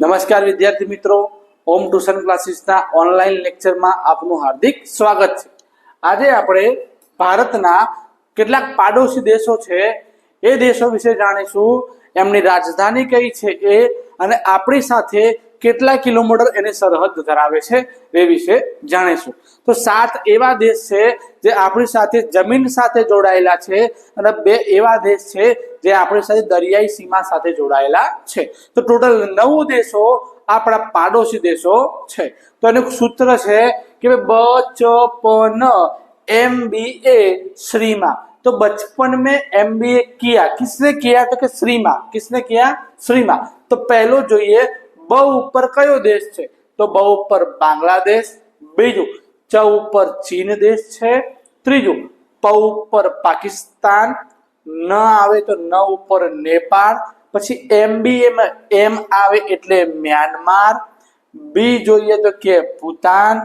નમસ્કાર વિદ્યાર્થી મિત્રો. ઓમ ટ્યુશન ક્લાસીસના ઓનલાઈન લેક્ચરમાં આપનું હાર્દિક સ્વાગત છે. આજે આપણે ભારતના કેટલાક પાડોશી દેશો છે, એ દેશો વિશે જાણીશું. એમની રાજધાની કઈ છે એ અને આપણી સાથે કેટલા કિલોમીટર એની સરહદ ધરાવે છે એ વિશે જાણીશું તો સાત એવા દેશ છે જે આપણી સાથે જમીન સાથે જોડાયેલા છે અને બે એવા દેશ છે જે આપણી સાથે દરિયાઈ સીમા સાથે જોડાયેલા છે તો ટોટલ નવ દેશો આપણા પાડોશી દેશો છે તો એનું સૂત્ર છે કે બ ચ પ ન एम बी ए श्रीमा तो बचपन में एम बी ए किया किसने किया तो कि श्रीमा किसने किया श्रीमा तो પહેલો જોઈએ બ ઉપર કયો દેશ છે? તો બ ઉપર બાંગ્લાદેશ, બીજું ચ ઉપર ચીન દેશ છે, ત્રીજું પ ઉપર પાકિસ્તાન, ન આવે તો ન ઉપર નેપાળ, પછી એમ બી એમ એમ આવે એટલે મ્યાનમાર, બી જોઈએ તો કે ભૂતાન,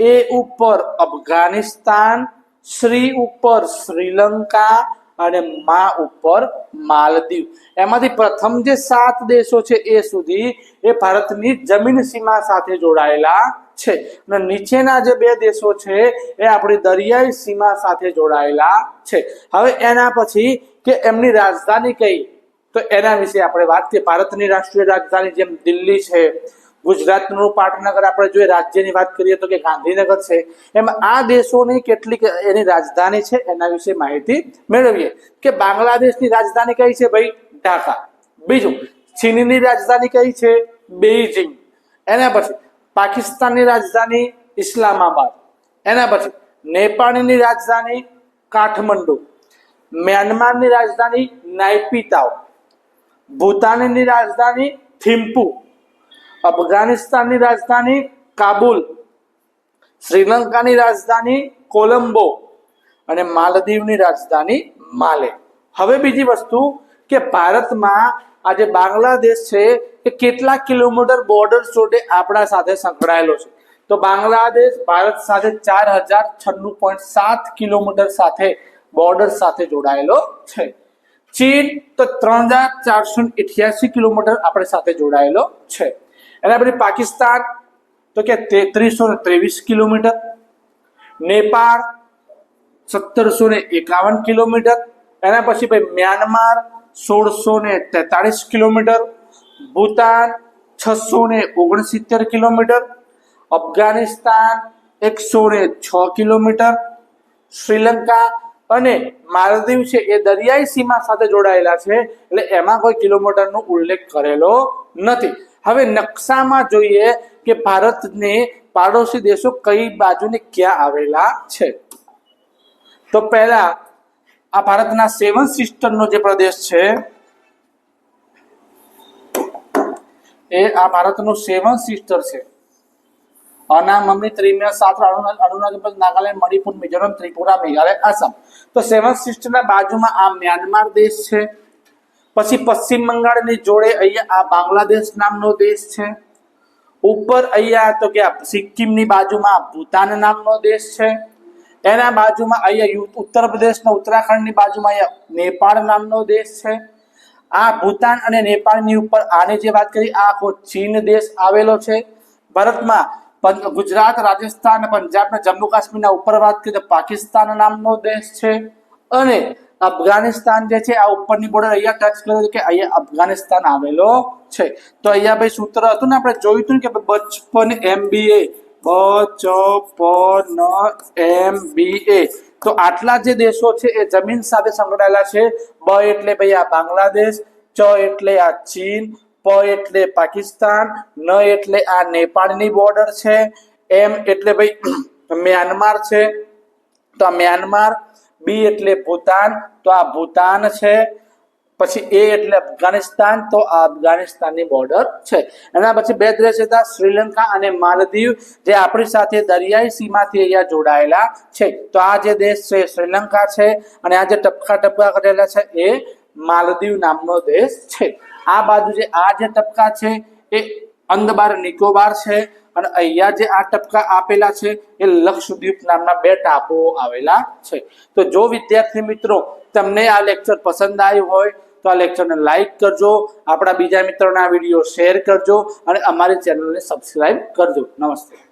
એ ઉપર અફઘાનિસ્તાન, શ્રી ઉપર શ્રીલંકા અને મા ઉપર માલદીવ. એમાંથી પ્રથમ જે સાત દેશો છે એ સુધી એ ભારતની જમીન સીમા સાથે જોડાયેલા છે. અને નીચેના જે બે દેશો છે એ આપણી દરિયાઈ સીમા સાથે જોડાયેલા છે. હવે એના પછી કે એમની રાજધાની કઈ? તો એના વિશે આપણે વાત કરીએ. ભારતની રાષ્ટ્રીય રાજધાની જેમ દિલ્હી છે ગુજરાતનું પાટનગર આપણે જોઈએ, રાજ્યની વાત કરીએ તો કે ગાંધીનગર છે. એમ આ દેશોની કેટલીક એની રાજધાની છે, એના વિશે માહિતી મેળવીએ. કે બાંગ્લાદેશની રાજધાની કઈ છે ભાઈ? ઢાકા. બીજું, ચીનની રાજધાની કઈ છે? બેઇજિંગ. એના પછી, પાકિસ્તાનની રાજધાની ઇસ્લામાબાદ. એના પછી, નેપાળની રાજધાની કાઠમંડુ. મ્યાનમારની રાજધાની નાઇપિતાઓ ભૂતાનની રાજધાની થિમ્પુ. અફઘાનિસ્તાનની રાજધાની કાબુલ, શ્રીલંકાની રાજધાની કોલંબો અને માલદીવની રાજધાની માલે. હવે બીજી વસ્તુ કે ભારતમાં આજે બાંગ્લાદેશ છે એ કેટલા કિલોમીટર બોર્ડર જોડે આપણા સાથે સંકળાયેલો છે. તો બાંગ્લાદેશ ભારત સાથે ચાર હજાર છન્નું પોઈન્ટ સાત કિલોમીટર સાથે બોર્ડર સાથે જોડાયેલો છે. ચીન તો ત્રણ હજાર ચારસો કિલોમીટર આપણી સાથે જોડાયેલો છે. એના પછી પાકિસ્તાન, તો કે તેત્રીસો ને ત્રેવીસ કિલોમીટર, નેપાળ સત્તરસો ને એકાવન કિલોમીટર, એના પછી ભાઈ મ્યાનમાર સોળસો ને તેતાળીસ કિલોમીટર, ભૂતાન છસો ને ઓગણસિત્તેર કિલોમીટર, અફઘાનિસ્તાન એકસો ને છ કિલોમીટર, શ્રીલંકા અને માલદીવ છે એ દરિયાઈ સીમા સાથે જોડાયેલા છે, એટલે એમાં કોઈ કિલોમીટરનો ઉલ્લેખ કરેલો નથી. હવે નકશામાં જોઈએ કે ભારતને પાડોશી દેશો કઈ બાજુને ક્યાં આવેલા છે? તો પહેલા આ ભારતના સેવન સિસ્ટરનો જે પ્રદેશ છે, એ આ ભારતનું સેવન સિસ્ટર છે. અનામ મમ્મી ત્રિમ્ય સાત અરુણાચલ નાગાલેન્ડ, મણિપુર, મિઝોરમ, ત્રિપુરા, મેઘાલય, આસામ. તો સેવન સિસ્ટરના બાજુમાં આ મ્યાનમાર દેશ છે પછી પશ્ચિમ બંગાળની જોડે અહીંયા આ બાંગ્લાદેશ નામનો દેશ છે. ઉપર અહીંયા તો કે સિક્કિમની બાજુમાં ભૂતાન નામનો દેશ છે. એના બાજુમાં અહીંયા ઉત્તર પ્રદેશના ઉત્તરાખંડની બાજુમાં અહીંયા નેપાળ નામનો દેશ છે. આ ભૂતાન અને નેપાળની ઉપર આની જે વાત કરી, આ આખો ચીન દેશ આવેલો છે. ભારતમાં ગુજરાત, રાજસ્થાન અને પંજાબ જમ્મુ કાશ્મીરના ઉપર વાત કરીએ તો પાકિસ્તાન નામનો દેશ છે. અને અફઘાનિસ્તાન જે છે, આ ઉપરની બોર્ડર અહીંયા ટચ કર્યો કે અહીંયા અફઘાનિસ્તાન આવેલો છે. તો અહીંયા ભાઈ સૂત્ર હતું ને, આપણે જોયું હતું કે બચપન એમબીએ બ ચ પ ન એમ બી એ તો આટલા જે દેશો છે, એ જમીન સાથે સંકળાયેલા છે. બ એટલે ભાઈ આ બાંગ્લાદેશ, ચ એટલે આ ચીન, પ એટલે પાકિસ્તાન, ન એટલે આ નેપાળની બોર્ડર છે. એમ એટલે ભાઈ મ્યાનમાર છે. તો આ મ્યાનમાર બી એટલે ભૂતાન, તો આ ભૂતાન છે. પછી એ એટલે અફઘાનિસ્તાન, તો આ અફઘાનિસ્તાનની બોર્ડર છે. એના પછી બે દેશ હતા શ્રીલંકા અને માલદીવ, જે આપણી સાથે દરિયાઈ સીમાથી અહીંયા જોડાયેલા છે. તો આ જે દેશ છે શ્રીલંકા છે અને આ જે ટપકા ટપકા કરેલા છે એ માલદીવ નામનો દેશ છે. આ બાજુ જે આ જે ટપકા છે એ અંદબાર નિકોબાર છે અને અહીંયા જે આ ટપકા આપેલા છે એ લક્ષદ્વીપ નામના બે ટાપુઓ આવેલા છે. તો જો વિદ્યાર્થી મિત્રો તમને આ લેક્ચર પસંદ આવ્યું હોય તો આ લેક્ચરને લાઈક કરજો, આપણા બીજા મિત્રોના વીડિયો શેર કરજો અને અમારી ચેનલને સબસ્ક્રાઈબ કરજો. નમસ્તે.